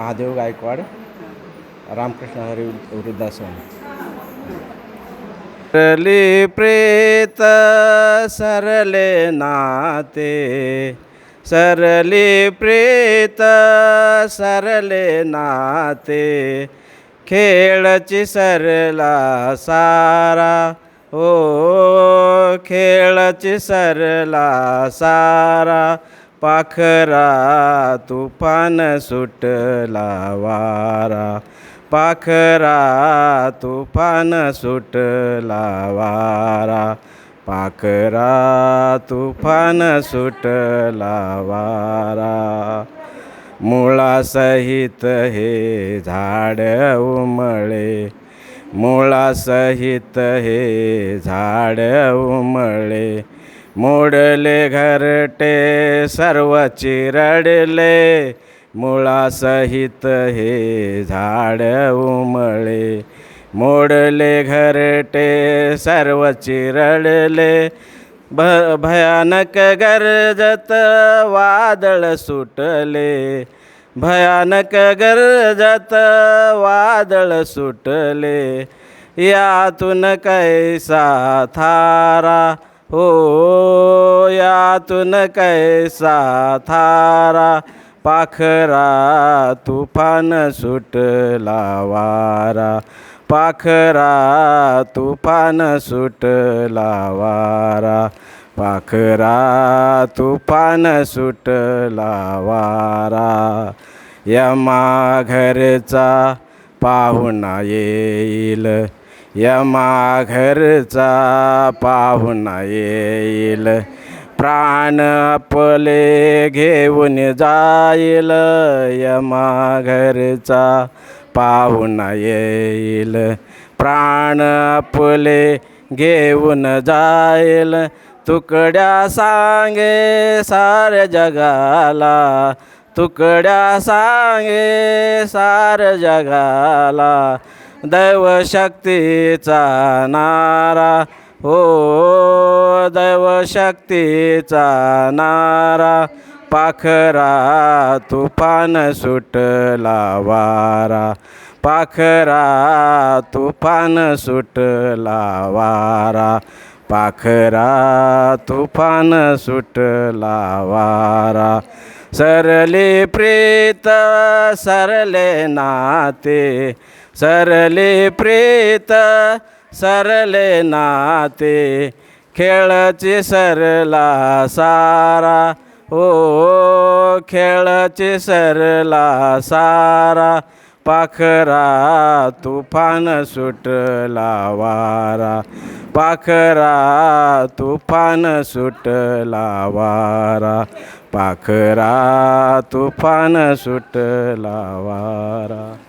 महादेव गायकवाड रामकृष्ण हरी वृद्धाश्रम. सरली प्रेत सरले नाते. सरली प्रेत सरले नाते. खेळची सरला सारा. ओ खेळची सरला सारा. पाखरा तुफान सुटला वारा पाखरा तुफान सुटला वारा पाखरा तुफान सुटला वारा मुळासहित हे झाड उमळे. मुळासहित हे झाड उमळे. मोडले घरटे सर्व चिरडले. मुळासहित हे झाड उमळे. मोडले घरटे सर्व चिरडले. भ भयानक गरजत वादळ सुटले. भयानक गरजत वादळ सुटले. यातून कैसा थारा हो यातून कैसा थारा पाखरा तुफान सुटला वारा पाखरा तुफान सुटला वारा पाखरा तुफान सुटला वारा यमा घरचा पाहुणा येईल. यमा घरचा पाहुणा येईल. प्राण आपले घेऊन जाईल. यमा घरचा पाहुणा येईल. प्राण आपले घेऊन जाईल. तुकड्या सांगे साऱ्या जगाला. तुकड्या सांगे सार जगाला. दैवशक्तीचा नारा. हो दैवशक्तीचा नारा. पाखरा तुफान सुटला वारा. पाखरा तुफान सुटला वारा. पाखरा तुफान सुटला वारा. सरले प्रेत सरले नाते। सरले प्रेत सरले नाते। खेळचे सरला सारा। हो खेळचे सरला सारा। पाखरा तुफान सुटला वारा। पाखरा तुफान सुटला वारा। पाखरा तुफान सुटला वारा.